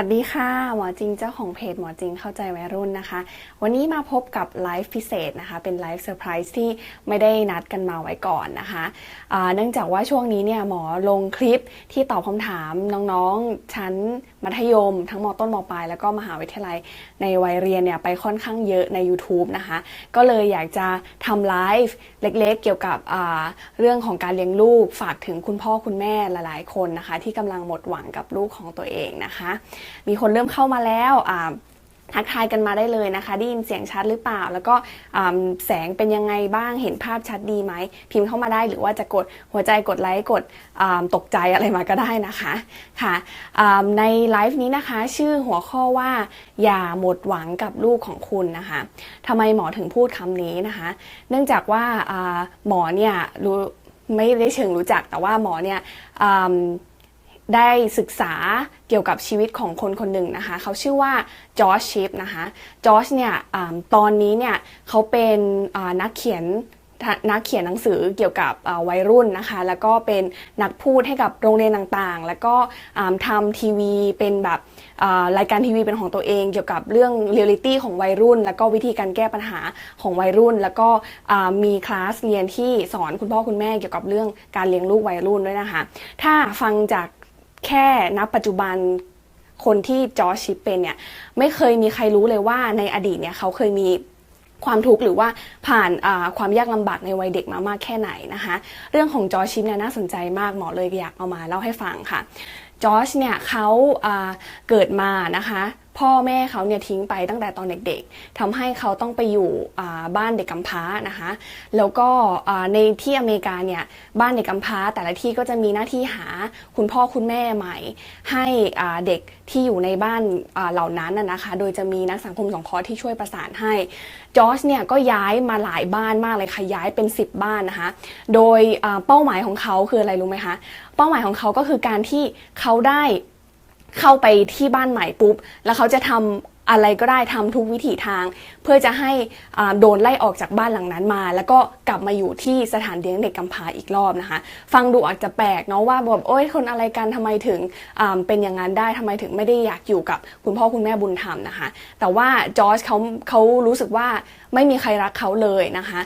วัสดีค่ะ หมอจริงเจ้าของเพจหมอจริงเข้าใจวัยรุ่นนะคะ วันนี้มาพบกับไลฟ์พิเศษนะคะ เป็นไลฟ์เซอร์ไพรส์ที่ไม่ได้นัดกันมาไว้ก่อนนะคะเนื่องจากว่าช่วงนี้เนี่ยหมอลงคลิปที่ตอบคำถามน้องๆชั้น มัธยม ทั้งมต้นมปลายแล้วก็มหาวิทยาลัยในวัยเรียนเนี่ยไปค่อนข้างเยอะใน YouTube นะคะ ก็เลยอยากจะทำไลฟ์เล็กๆ เกี่ยวกับเรื่องของการเลี้ยงลูกฝากถึงคุณพ่อคุณแม่หลายๆคนนะคะ ที่กำลังหมดหวังกับลูกของตัวเองนะคะ มีคนเริ่มเข้ามาแล้ว ทักทายกันมาได้เลยนะคะ ได้ยินเสียงชัดหรือเปล่า แล้วก็แสงเป็นยังไงบ้างเห็นภาพชัดดีไหม พิมพ์เข้ามาได้หรือว่าจะกดหัวใจกดไลค์กดตกใจอะไรมาก็ได้นะคะค่ะในไลฟ์นี้นะคะ ชื่อหัวข้อว่า อย่าหมดหวังกับลูกของคุณนะคะทำไมหมอถึงพูดคำนี้นะคะ เนื่องจากว่าหมอเนี่ยรู้ไม่ได้เชิงรู้จักแต่ว่าหมอเนี่ย ได้ศึกษาเกี่ยวกับชีวิตของคนคนหนึ่งนะคะ เขาชื่อว่าจอร์จชิปนะคะจอร์จเนี่ยอตอนนี้เนี่ยเขาเป็นนักเขียนนักเขียนหนังสือเกี่ยวกับวัยรุ่นนะคะ แล้วก็เป็นนักพูดให้กับโรงเรียนต่างๆ แล้วก็อ่าทำทีวีเป็นแบบรายการทีวีเป็นของตัวเอง เกี่ยวกับเรื่องเรียลิตี้ของวัยรุ่น แล้วก็วิธีการแก้ปัญหาของวัยรุ่น แล้วก็มีคลาสเรียนที่สอนคุณพ่อคุณแม่เกี่ยวกับเรื่องการเลี้ยงลูกวัยรุ่นด้วยนะคะ ถ้าฟังจาก แค่นับปัจจุบันคนที่จอชิปเป็นเนี่ยไม่เคยมีใครรู้เลยว่าในอดีตเนี่ยเขาเคยมีความทุกข์หรือว่าผ่านาความยากลำบากในวัยเด็กมามากแค่ไหนนะคะ เรื่องของจอชิปเนี่ยน่าสนใจมากหมอเลยอยากเอามาเล่าให้ฟังค่ะจอชเนี่ยเขาาเกิดมานะคะ พ่อแม่เขาเนี่ยทิ้งไปตั้งแต่ตอนเด็กๆทำให้เขาต้องไปอยู่บ้านเด็กกำพร้านะคะ แล้วก็ในที่อเมริกาเนี่ยบ้านเด็กกำพร้า แต่ละที่ก็จะมีหน้าที่หาคุณพ่อคุณแม่ใหม่ ให้เด็กที่อยู่ในบ้านเหล่านั้นนะคะ โดยจะมีนักสังคมสงเคราะห์ที่ช่วยประสานให้จอร์จเนี่ยก็ย้ายมาหลายบ้านมากเลยค่ะย้ายเป็น 10 บ้านนะคะ โดยเป้าหมายของเขาคืออะไรรู้ไหมคะ เป้าหมายของเขาก็คือการที่เขาได้ เข้าไปที่บ้านใหม่ปุ๊บ แล้วเขาจะทำอะไรก็ได้ทำทุกวิถีทาง เพื่อจะให้โดนไล่ออกจากบ้านหลังนั้นมา แล้วก็กลับมาอยู่ที่สถานเลี้ยงเด็กกำพร้าอีกรอบนะคะ ฟังดูอาจจะแปลกเนาะว่าแบบโอ้ยคนอะไรกันทำไมถึงเป็นอย่างนั้นได้ทำไมถึงไม่ได้อยากอยู่กับคุณพ่อคุณแม่บุญธรรมนะคะ แต่ว่าจอร์จเขาเขารู้สึกว่า ไม่มีใครรักเขาเลยนะคะ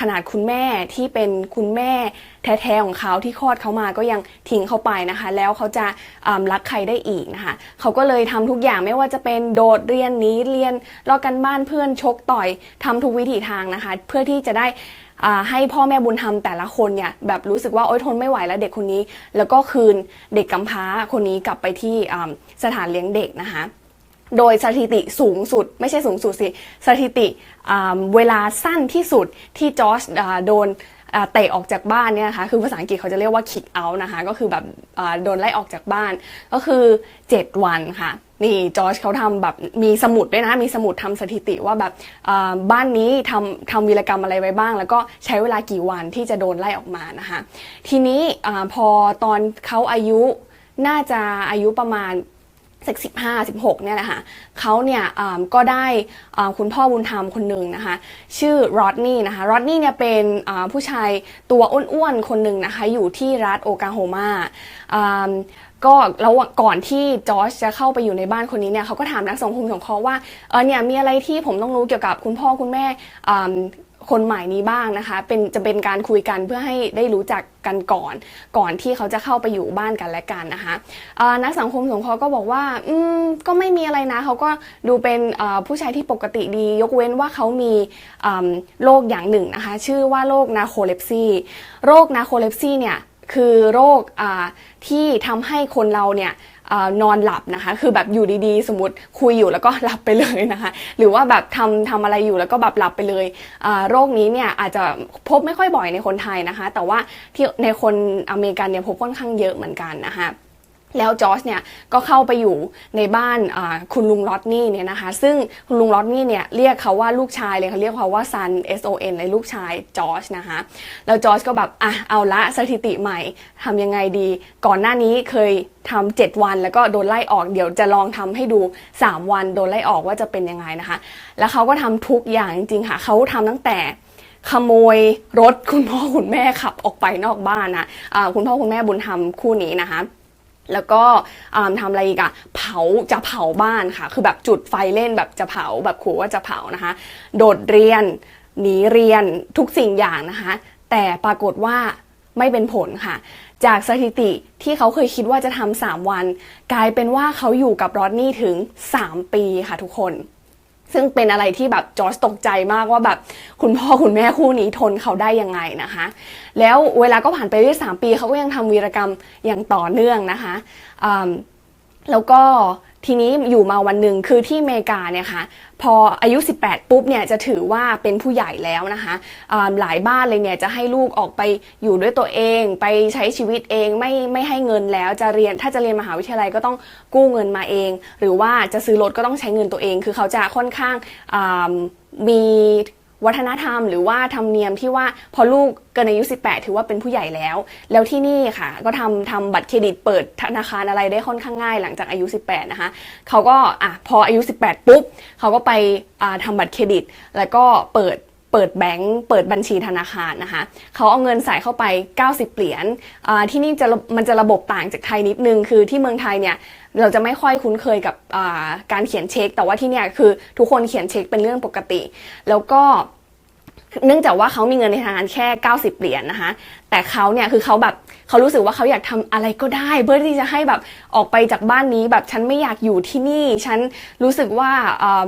ขนาดคุณแม่ที่เป็นคุณแม่แท้ๆของเขาที่คลอดเขามาก็ยังทิ้งเขาไปนะคะ แล้วเขาจะรักใครได้อีกนะคะเขาก็เลยทำทุกอย่างไม่ว่าจะเป็นโดดเรียนหนี้เรียนลอกกันบ้านเพื่อนชกต่อยทำทุกวิถีทางนะคะ เพื่อที่จะได้ให้พ่อแม่บุญธรรมแต่ละคนเนี่ยแบบรู้สึกว่าโอ๊ยทนไม่ไหวแล้วเด็กคนนี้ แล้วก็คืนเด็กกำพร้าคนนี้กลับไปที่สถานเลี้ยงเด็กนะคะ โดยสถิติสูงสุด ไม่ใช่สูงสุดสิ สถิติเวลาสั้นที่สุดที่จอร์จโดนเตะออกจากบ้านเนี่ยนะคะคือภาษาอังกฤษเขาจะเรียกว่า kick out นะคะก็คือแบบโดนไล่ออกจากบ้าน ก็คือ 7 วันค่ะนี่จอร์จเขาทำแบบมีสมุดด้วยนะ มีสมุดทำสถิติว่าแบบบ้านนี้ทำทำวีรกรรมอะไรไว้บ้าง แล้วก็ใช้เวลากี่วันที่จะโดนไล่ออกมานะคะทีนี้อพอตอนเขาอายุน่าจะอายุประมาณ สักสิบห้าสิบหกเนี่ยแหละค่ะเขาเนี่ยก็ได้คุณพ่อบุญธรรมคนหนึ่งนะคะ ชื่อรอดนี่นะคะรอดนี่เนี่ยเป็นผู้ชายตัวอ้วนๆ คนหนึ่งนะคะ อยู่ที่รัฐโอกาโฮมาอ่าก็แล้วก่อนที่จอร์จจะเข้าไปอยู่ในบ้านคนนี้เนี่ยเขาก็ถามนักสังคมสงเคราะห์ว่าเออเนี่ยมีอะไรที่ผมต้องรู้เกี่ยวกับคุณพ่อคุณแม่ คนใหม่นี้บ้างนะคะ เป็นจะเป็นการคุยกันเพื่อให้ได้รู้จักกันก่อน ก่อนที่เขาจะเข้าไปอยู่บ้านกันและกันนะคะนักสังคมสงเคราะห์ก็บอกว่าอืมก็ไม่มีอะไรนะเขาก็ดูเป็นผู้ชายที่ปกติดี ยกเว้นว่าเขามีโรคอย่างหนึ่งนะคะ ชื่อว่าโรคนาโคเลปซีโรคนาโคเลปซีเนี่ยคือโรคที่ทำให้คนเราเนี่ย นอนหลับนะคะ คือแบบอยู่ดีๆ สมมติคุยอยู่แล้วก็หลับไปเลยนะคะ หรือว่าแบบทำทำอะไรอยู่แล้วก็แบบหลับไปเลยโรคนี้เนี่ยอาจจะพบไม่ค่อยบ่อยในคนไทยนะคะ แต่ว่าที่ในคนอเมริกันเนี่ยพบค่อนข้างเยอะเหมือนกันนะคะ แล้วจอร์จเนี่ยก็เข้าไปอยู่ในบ้านคุณลุงลอตนี่เนี่ยนะคะ ซึ่งคุณลุงลอตนี่เนี่ยเรียกเขาว่าลูกชายเลยเขาเรียกเขาว่าซัน S O N เลยลูกชายจอร์จนะคะแล้วจอร์จก็แบบอะเอาละสถิติใหม่ทำยังไงดี ก่อนหน้านี้เคยทำ7วัน แล้วก็โดนไล่ออกเดี๋ยวจะลองทำให้ดู 3 วันโดนไล่ออกว่าจะเป็นยังไงนะคะ แล้วเขาก็ทำทุกอย่างจริงๆค่ะเขาทำตั้งแต่ขโมยรถคุณพ่อคุณแม่ขับออกไปนอกบ้านนะอ่าคุณพ่อคุณแม่บุญธรรมคู่นี้นะคะ แล้วก็ทำอะไรอีกอะเผาจะเผาบ้านค่ะ คือแบบจุดไฟเล่นแบบจะเผาแบบขู่ว่าจะเผานะคะ โดดเรียนหนีเรียนทุกสิ่งอย่างนะคะ แต่ปรากฏว่าไม่เป็นผลค่ะ จากสถิติที่เขาเคยคิดว่าจะทำสามวัน กลายเป็นว่าเขาอยู่กับรอดนี่ถึง 3 ปีค่ะทุกคน ซึ่งเป็นอะไรที่แบบจอร์จตกใจมากว่าแบบคุณพ่อคุณแม่คู่นี้ทนเขาได้ยังไงนะคะ แล้วเวลาก็ผ่านไปเรื่อยสามปีเขาก็ยังทำวีรกรรมอย่างต่อเนื่องนะคะแล้วก็ ทีนี้อยู่มาวันหนึ่งคือที่อเมริกาเนี่ยค่ะพออายุ 18 ปุ๊บเนี่ยจะถือว่าเป็นผู้ใหญ่แล้วนะคะหลายบ้านเลยเนี่ยจะให้ลูกออกไปอยู่ด้วยตัวเอง ไปใช้ชีวิตเองไม่ไม่ให้เงินแล้วจะเรียนถ้าจะเรียนมหาวิทยาลัยก็ต้องกู้เงินมาเอง หรือว่าจะซื้อรถก็ต้องใช้เงินตัวเอง คือเขาจะค่อนข้างมี วัฒนธรรมหรือว่าธรรมเนียมที่ว่าพอลูกเกินอายุ 18 ถือว่าเป็นผู้ใหญ่แล้ว แล้วที่นี่ค่ะ ก็ทำทำบัตรเครดิตเปิดธนาคารอะไรได้ค่อนข้างง่ายหลังจากอายุ 18 นะคะเขาก็อะพออายุ 18 ปุ๊บเขาก็ไปทำบัตรเครดิต แล้วก็เปิด เปิดแบงก์เปิดบัญชีธนาคารนะคะเขาเอาเงินใส่เข้าไป 90 เหรียญที่นี่จะมันจะระบบต่างจากไทยนิดนึง คือที่เมืองไทยเนี่ยเราจะไม่ค่อยคุ้นเคยกับการเขียนเช็ค แต่ว่าที่เนี่ยคือทุกคนเขียนเช็คเป็นเรื่องปกติ แล้วก็ เนื่องจากว่าเขามีเงินในธนาคารแค่ 90 เหรียญนะคะ แต่เขาเนี่ยคือเขาแบบเขารู้สึกว่าเขาอยากทำอะไรก็ได้ เพื่อที่จะให้แบบออกไปจากบ้านนี้แบบฉันไม่อยากอยู่ที่นี่ ฉันรู้สึกว่า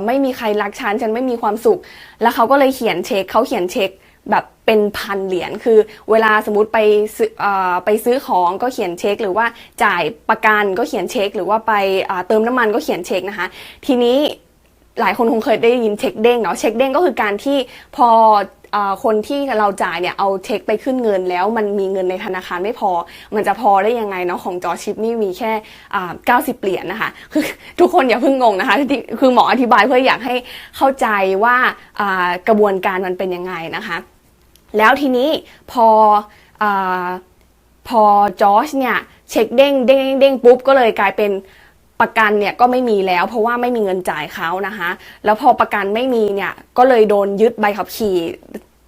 ไม่มีใครรักฉัน ฉันไม่มีความสุข แล้วเขาก็เลยเขียนเช็คเขาเขียนเช็คแบบเป็นพันเหรียญ คือเวลาสมมติไปซื้อไปซื้อของก็เขียนเช็ค หรือว่าจ่ายประกันก็เขียนเช็ค หรือว่าไปเติมน้ำมันก็เขียนเช็คนะคะ ทีนี้หลายคนคงเคยได้ยินเช็คเด้งเนาะ เช็คเด้งก็คือการที่พอ คนที่เราจ่ายเนี่ยเอาเช็คไปขึ้นเงินแล้วมันมีเงินในธนาคารไม่พอ มันจะพอได้ยังไงเนาะของจอชิปนี่มีแค่อ่า90เหรียญนะคะคือทุกคนอย่าเพิ่งงงนะคะที่คือหมออธิบายเพื่ออยากให้เข้าใจว่ากระบวนการมันเป็นยังไงนะคะ แล้วทีนี้พออพอจอชเนี่ยเช็คเด้งเด้งเด้งปุ๊บก็เลยกลายเป็น ประกันเนี่ยก็ไม่มีแล้ว เพราะว่าไม่มีเงินจ่ายเขานะคะ แล้วพอประกันไม่มีเนี่ยก็เลยโดนยึดใบขับขี่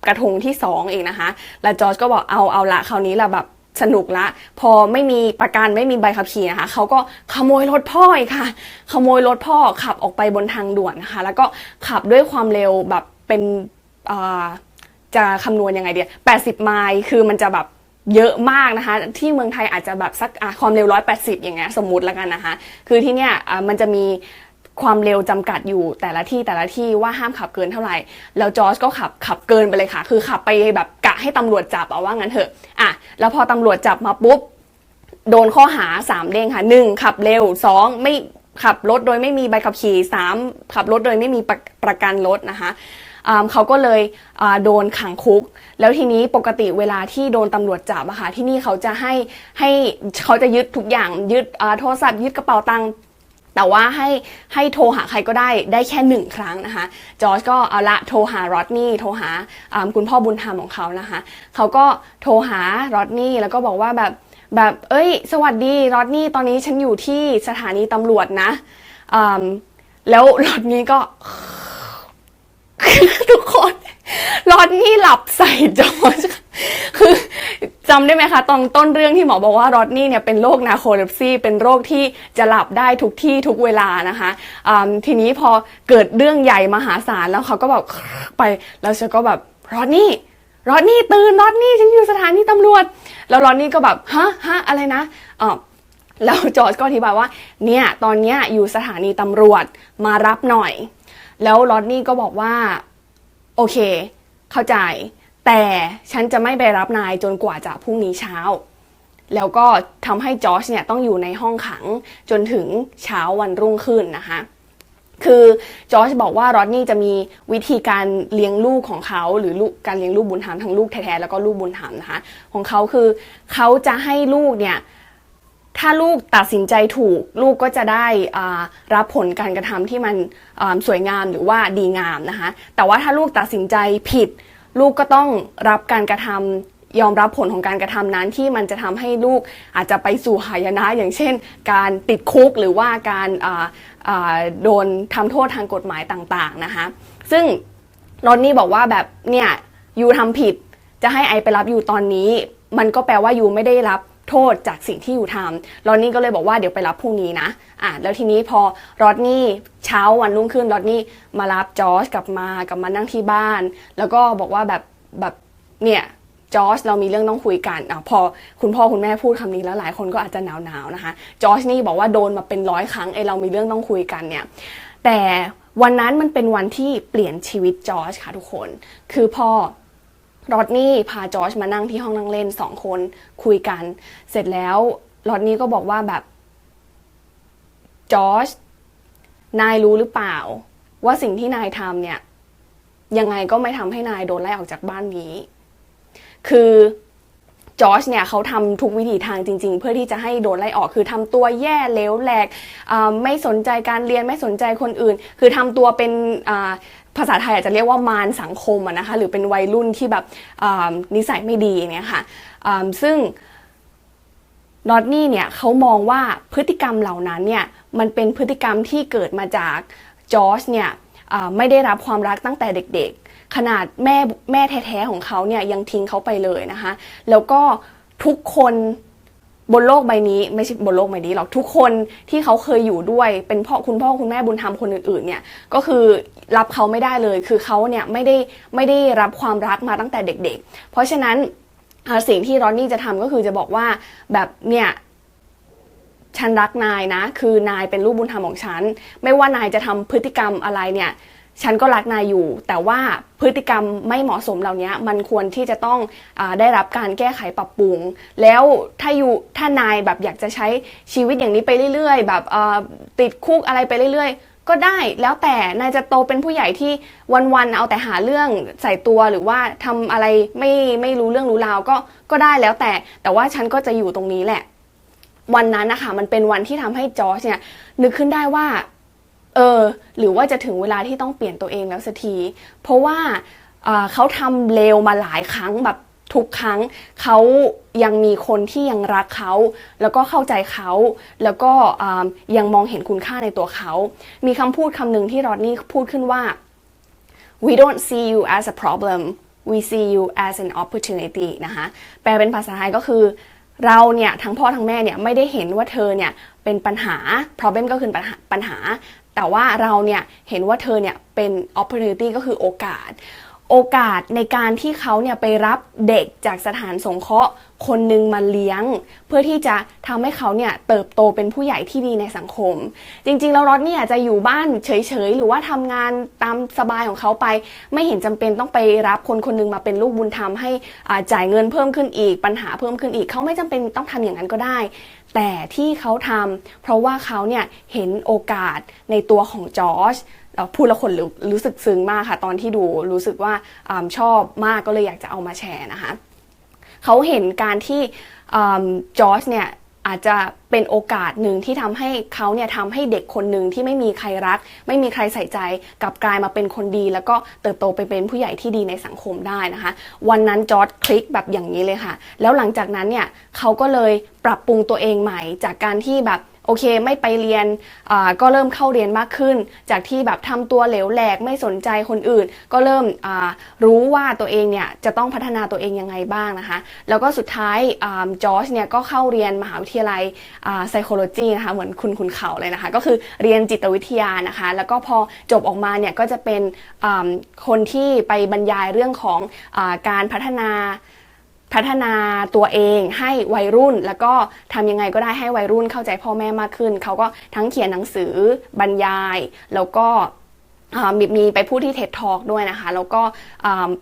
กระทงที่สองเองนะคะ แล้วจอร์จก็บอกเอาเอาละคราวนี้ละแบบสนุกละ พอไม่มีประกันไม่มีใบขับขี่นะคะเขาก็ขโมยรถพ่ออีกค่ะ ขโมยรถพ่อขับออกไปบนทางด่วนนะคะ แล้วก็ขับด้วยความเร็วแบบเป็นจะคำนวณยังไงเดีย80ไมล์คือมันจะแบบ เยอะมากนะคะ ที่เมืองไทยอาจจะแบบสักความเร็ว 180 อย่างเงี้ยสมมุติแล้วกันนะคะ คือที่เนี่ยมันจะมีความเร็วจำกัดอยู่แต่ละที่แต่ละที่ว่าห้ามขับเกินเท่าไหร่ แล้วจอร์จก็ขับขับเกินไปเลยค่ะ คือขับไปแบบกะให้ตำรวจจับเอาว่างั้นเถอะอะแล้วพอตำรวจจับมาปุ๊บ โดนข้อหา 3 เด้งค่ะ 1. ขับเร็ว 2. ไม่ขับรถโดยไม่มีใบขับขี่ 3. ขับรถโดยไม่มีประประกันรถนะคะ เขาก็เลยโดนขังคุก แล้วทีนี้ปกติเวลาที่โดนตำรวจจับอะค่ะที่นี่เขาจะให้ให้เขาจะยึดทุกอย่างยึดโทรศัพท์ยึดกระเป๋าตังค์แต่ว่าให้ให้โทรหาใครก็ได้ได้แค่หนึ่งครั้งนะคะ จอร์จก็เอาละโทรหารอดนี่โทรหาคุณพ่อบุญธรรมของเขานะคะ เขาก็โทรหารอดนี่แล้วก็บอกว่าแบบแบบเอ้ย สวัสดีรอดนี่ตอนนี้ฉันอยู่ที่สถานีตำรวจนะแล้วรอดนี่ก็ ทุกคนรอดนี่หลับใส่จอร์จคือจำได้ไหมคะ ตอนต้นเรื่องที่หมอบอกว่ารอดนี่เนี่ยเป็นโรคนาโคเลปซีเป็นโรคที่จะหลับได้ทุกที่ทุกเวลานะคะทีนี้พอเกิดเรื่องใหญ่มหาศาลแล้วเขาก็แบบไปแล้วฉันก็แบบรอดนี่รอดนี่ตื่นรอดนี่ฉันอยู่สถานีตำรวจ แล้วรอดนี่ก็แบบฮะฮะอะไรนะอ๋อแล้วจอร์จก็อธิบายว่าเนี่ยตอนเนี้ยอยู่สถานีตำรวจมารับหน่อย แล้วลอดนี่ก็บอกว่า โอเค เข้าใจ แต่ฉันจะไม่ไปรับนายจนกว่าจะพรุ่งนี้เช้า แล้วก็ทำให้จอร์จเนี่ยต้องอยู่ในห้องขังจนถึงเช้าวันรุ่งขึ้นนะคะคือจอร์จบอกว่า รอดนี่จะมีวิธีการเลี้ยงลูกของเขา หรือลูกการเลี้ยงลูกบุญธรรมทั้งลูกแท้ๆแล้วก็ลูกบุญธรรมนะคะ ของเขาคือเขาจะให้ลูกเนี่ย ถ้าลูกตัดสินใจถูก ลูกก็จะได้รับผลการกระทำที่มันสวยงามหรือว่าดีงามนะคะ แต่ว่าถ้าลูกตัดสินใจผิด ลูกก็ต้องรับการกระทำยอมรับผลของการกระทำนั้นที่มันจะทำให้ลูกอาจจะไปสู่หายนะ อย่างเช่น การติดคุกหรือว่าการโดนทำโทษทางกฎหมายต่างๆนะคะ ซึ่งรอนนี่บอกว่าแบบเนี่ยยูทำผิดจะให้ไอไปรับยูตอนนี้ มันก็แปลว่ายูไม่ได้รับ โทษจากสิ่งที่อยู่ทำรอนนี่ก็เลยบอกว่าเดี๋ยวไปรับพรุ่งนี้นะอะแล้วทีนี้พอรอดนี่เช้าวันรุ่งขึ้นรอดนี่มารับจอร์จกลับมากลับมานั่งที่บ้าน แล้วก็บอกว่าแบบแบบเนี่ยจอร์จเรามีเรื่องต้องคุยกันอะพอคุณพ่อคุณแม่พูดคำนี้แล้วหลายคนก็อาจจะหนาวๆนาวนะคะจอร์จนี่บอกว่าโดนมาเป็นร้อยครั้งไอเรามีเรื่องต้องคุยกันเนี่ยแต่วันนั้นมันเป็นวันที่เปลี่ยนชีวิตจอร์จค่ะทุกคน คือพ่อ รอดนี่พาจอร์จมานั่งที่ห้องนั่งเล่นสองคนคุยกัน เสร็จแล้วรอดนี่ก็บอกว่าแบบจอร์จนายรู้หรือเปล่า ว่าสิ่งที่นายทำเนี่ย ยังไงก็ไม่ทำให้นายโดนไล่ออกจากบ้านนี้ คือจอร์จเนี่ยเขาทำทุกวิถีทางจริง ๆ เพื่อที่จะให้โดนไล่ออกคือทำตัวแย่เลวแหลกไม่สนใจการเรียนไม่สนใจคนอื่น คือทำตัวเป็น ภาษาไทยอาจจะเรียกว่ามารสังคมนะคะหรือเป็นวัยรุ่นที่แบบนิสัยไม่ดีเนี่ยค่ะซึ่งนอตนี่เนี่ยเขามองว่าพฤติกรรมเหล่านั้นเนี่ยมันเป็นพฤติกรรมที่เกิดมาจากจอร์จเนี่ยไม่ได้รับความรักตั้งแต่เด็กๆ ขนาดแม่แม่แท้ๆของเขาเนี่ยยังทิ้งเขาไปเลยนะคะแล้วก็ทุกคนบนโลกใบนี้ไม่ใช่บนโลกใบนี้หรอกทุกคนที่เขาเคยอยู่ด้วยเป็นพ่อคุณพ่อคุณแม่บุญธรรมคนอื่นๆเนี่ยก็คือ รับเขาไม่ได้เลย คือเขาเนี่ยไม่ได้ไม่ได้รับความรักมาตั้งแต่เด็ก ๆ เพราะฉะนั้นสิ่งที่รอนนี่จะทำก็คือจะบอกว่าแบบเนี่ยฉันรักนายนะ คือนายเป็นลูกบุญธรรมของฉัน ไม่ว่านายจะทำพฤติกรรมอะไรเนี่ยฉันก็รักนายอยู่ แต่ว่าพฤติกรรมไม่เหมาะสมเหล่านี้มันควรที่จะต้องอได้รับการแก้ไขปรับปรุง แล้วถ้าอยู่ถ้านายแบบอยากจะใช้ชีวิตอย่างนี้ไปเรื่อยๆ แบบติดคุกอะไรไปเรื่อยๆ ก็ได้แล้วแต่นายจะโตเป็นผู้ใหญ่ที่วันๆเอาแต่หาเรื่องใส่ตัวหรือว่าทำอะไรไม่ไม่รู้เรื่องรู้ราวก็ก็ได้แล้วแต่ แต่ว่าฉันก็จะอยู่ตรงนี้แหละ วันนั้นนะคะมันเป็นวันที่ทำให้จอร์จเนี่ยนึกขึ้นได้ว่า เออ หรือว่าจะถึงเวลาที่ต้องเปลี่ยนตัวเองแล้วสักที เพราะว่าอ่าเขาทำเลวมาหลายครั้งแบบ ทุกครั้งเขายังมีคนที่ยังรักเขา แล้วก็เข้าใจเขา แล้วก็ยังมองเห็นคุณค่าในตัวเขา มีคำพูดคำหนึ่งที่รอดนี่พูดขึ้นว่า we don't see you as a problem we see you as an opportunity นะคะแปลเป็นภาษาไทยก็คือเราเนี่ยทั้งพ่อทั้งแม่เนี่ยไม่ได้เห็นว่าเธอเนี่ยเป็นปัญหา problem ก็คือปัญหาปัญหา แต่ว่าเราเนี่ยเห็นว่าเธอเนี่ยเป็น opportunity ก็คือโอกาส โอกาสในการที่เขาเนี่ยไปรับเด็กจากสถานสงเคราะห์ คนหนึ่งมาเลี้ยง เพื่อที่จะทำให้เขาเนี่ยเติบโตเป็นผู้ใหญ่ที่ดีในสังคม จริงๆ แล้วรอดเนี่ยจะอยู่บ้านเฉยๆ หรือว่าทำงานตามสบายของเขาไป ไม่เห็นจำเป็นต้องไปรับคนคนหนึงมาเป็นลูกบุญธรรมให้อาจ่ายเงินเพิ่มขึ้นอีก ปัญหาเพิ่มขึ้นอีก เขาไม่จำเป็นต้องทำอย่างนั้นก็ได้ แต่ที่เขาทำเพราะว่าเขาเนี่ยเห็นโอกาสในตัวของจอร์จพูดแล้วคนรู้รู้สึกซึ้งมากค่ะ ตอนที่ดูรู้สึกว่าอชอบมากก็เลยอยากจะเอามาแชร์นะคะ เขาเห็นการที่จอร์จเนี่ยอาจจะเป็นโอกาสหนึ่งที่ทำให้เขาเนี่ยทำให้เด็กคนหนึ่งที่ไม่มีใครรัก ไม่มีใครใส่ใจกลับกลายมาเป็นคนดี แล้วก็เติบโตไปเป็นผู้ใหญ่ที่ดีในสังคมได้นะคะ วันนั้นจอร์ดคลิกแบบอย่างนี้เลยค่ะ แล้วหลังจากนั้นเนี่ยเขาก็เลยปรับปรุงตัวเองใหม่จากการที่แบบ โอเค ไม่ไปเรียนก็เริ่มเข้าเรียนมากขึ้น จากที่แบบทำตัวเหลวแหลกไม่สนใจคนอื่น ก็เริ่มรู้ว่าตัวเองเนี่ยจะต้องพัฒนาตัวเองยังไงบ้างนะคะ แล้วก็สุดท้ายจอร์จเนี่ยก็เข้าเรียนมหาวิทยาลัย psychology นะคะเหมือนคุณคุณเขาเลยนะคะ ก็คือเรียนจิตวิทยานะคะ แล้วก็พอจบออกมาเนี่ยก็จะเป็นคนที่ไปบรรยายเรื่องของอการพัฒนา พัฒนาตัวเองให้วัยรุ่น แล้วก็ทำยังไงก็ได้ให้วัยรุ่นเข้าใจพ่อแม่มากขึ้น เขาก็ทั้งเขียนหนังสือบรรยาย แล้วก็มีมีไปพูดที่ TED Talk ด้วยนะคะ แล้วก็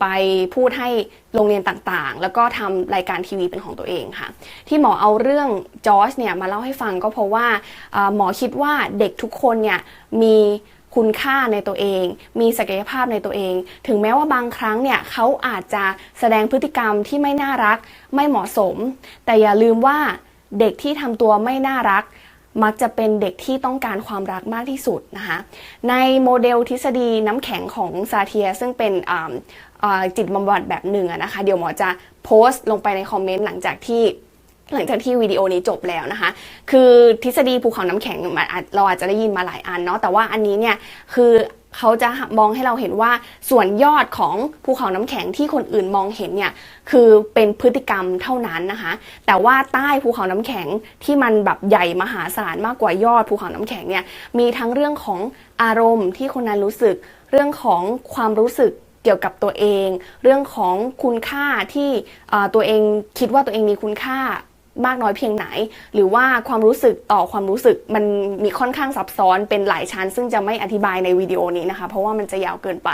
ไปพูดให้โรงเรียนต่างๆ แล้วก็ทำรายการทีวีเป็นของตัวเองค่ะ ที่หมอเอาเรื่องจอร์จเนี่ยมาเล่าให้ฟังก็เพราะว่าหมอคิดว่าเด็กทุกคนเนี่ยมี คุณค่าในตัวเอง มีศักยภาพในตัวเอง ถึงแม้ว่าบางครั้งเนี่ยเขาอาจจะแสดงพฤติกรรมที่ไม่น่ารัก ไม่เหมาะสม แต่อย่าลืมว่าเด็กที่ทำตัวไม่น่ารัก มักจะเป็นเด็กที่ต้องการความรักมากที่สุดนะคะ ในโมเดลทฤษฎีน้ำแข็งของซาเทีย ซึ่งเป็นจิตบำบัดแบบหนึ่งนะคะ เดี๋ยวหมอจะโพสต์ลงไปในคอมเมนต์หลังจากที่ หลังจากที่วิดีโอนี้จบแล้วนะคะ คือทฤษฎีภูเขาน้ำแข็งเราอาจจะได้ยินมาหลายอันเนาะ แต่ว่าอันนี้เนี่ยคือเขาจะมองให้เราเห็นว่าส่วนยอดของภูเขาน้ำแข็งที่คนอื่นมองเห็นเนี่ยคือเป็นพฤติกรรมเท่านั้นนะคะ แต่ว่าใต้ภูเขาน้ำแข็งที่มันแบบใหญ่มหาศาลมากกว่ายอดภูเขาน้ำแข็งเนี่ยมีทั้งเรื่องของอารมณ์ที่คนนั้นรู้สึก เรื่องของความรู้สึกเกี่ยวกับตัวเอง เรื่องของคุณค่าที่ตัวเองคิดว่าตัวเองมีคุณค่า มากน้อยเพียงไหน หรือว่าความรู้สึกต่อความรู้สึกมันมีค่อนข้างซับซ้อนเป็นหลายชั้น ซึ่งจะไม่อธิบายในวิดีโอนี้นะคะ เพราะว่ามันจะยาวเกินไป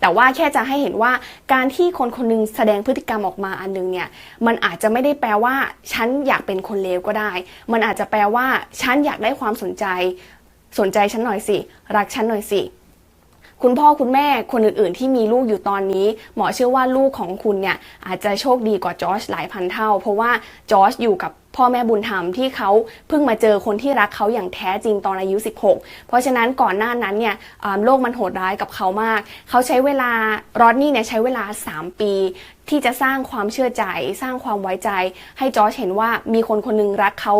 แต่ว่าแค่จะให้เห็นว่าการที่คนคนหนึงแสดงพฤติกรรมออกมาอันนึงเนี่ยมันอาจจะไม่ได้แปลว่าฉันอยากเป็นคนเลวก็ได้ มันอาจจะแปลว่าฉันอยากได้ความสนใจ สนใจฉันหน่อยสิรักฉันหน่อยสิ คุณพ่อคุณแม่คนอื่นๆ ที่มีลูกอยู่ตอนนี้ หมอเชื่อว่าลูกของคุณเนี่ยอาจจะโชคดีกว่าจอร์จหลายพันเท่า เพราะว่าจอร์จอยู่กับพ่อแม่บุญธรรมที่เขาเพิ่งมาเจอคนที่รักเขาอย่างแท้จริงตอนอายุ 16 เพราะฉะนั้นก่อนหน้านั้นเนี่ยโลกมันโหดร้ายกับเขามาก เขาใช้เวลารอดนี่เนี่ยใช้เวลา 3 ปี ที่จะสร้างความเชื่อใจ สร้างความไว้ใจ ให้จอร์จเห็นว่ามีคนคนหนึงรักเขา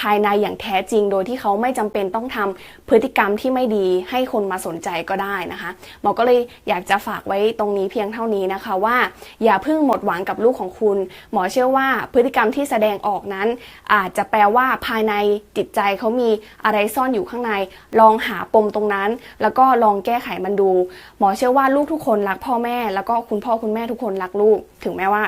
ภายในอย่างแท้จริง โดยที่เขาไม่จำเป็นต้องทำพฤติกรรมที่ไม่ดีให้คนมาสนใจก็ได้นะคะหมอก็เลยอยากจะฝากไว้ตรงนี้เพียงเท่านี้นะคะว่า อย่าเพิ่งหมดหวังกับลูกของคุณ หมอเชื่อว่าพฤติกรรมที่แสดงออกนั้น อาจจะแปลว่าภายในจิตใจเขามีอะไรซ่อนอยู่ข้างใน ลองหาปมตรงนั้น แล้วก็ลองแก้ไขมันดู หมอเชื่อว่าลูกทุกคนรักพ่อแม่ แล้วก็คุณพ่อคุณแม่ทุกคนรักลูก ถึงแม้ว่า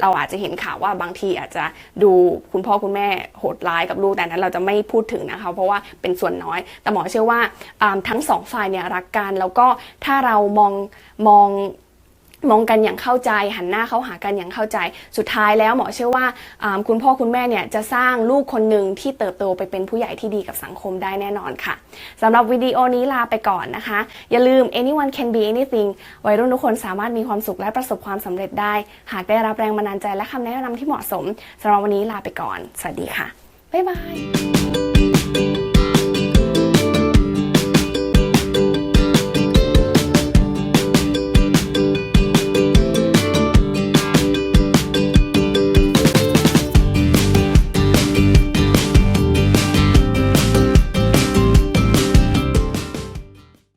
เราอาจจะเห็นข่าวว่าบางทีอาจจะดูคุณพ่อคุณแม่โหดร้ายกับลูกแต่นั้นเราจะไม่พูดถึงนะคะ เพราะว่าเป็นส่วนน้อย แต่หมอเชื่อว่าทั้งสองฝ่ายเนี่ยรักกัน แล้วก็ถ้าเรามองมองมองกันอย่างเข้าใจหันหน้าเข้าหากันอย่างเข้าใจ สุดท้ายแล้วหมอเชื่อว่าอ่าคุณพ่อคุณแม่เนี่ยจะสร้างลูกคนหนึ่งที่เติบโตไปเป็นผู้ใหญ่ที่ดีกับสังคมได้แน่นอนค่ะสำหรับวิดีโอนี้ลาไปก่อนนะคะ อย่าลืม anyone can be anything วัยรุ่นทุกคนสามารถมีความสุขและประสบความสำเร็จได้ หากได้รับแรงบันดาลใจและคำแนะนำที่เหมาะสมสำหรับวันนี้ลาไปก่อน สวัสดีค่ะ บ๊ายบาย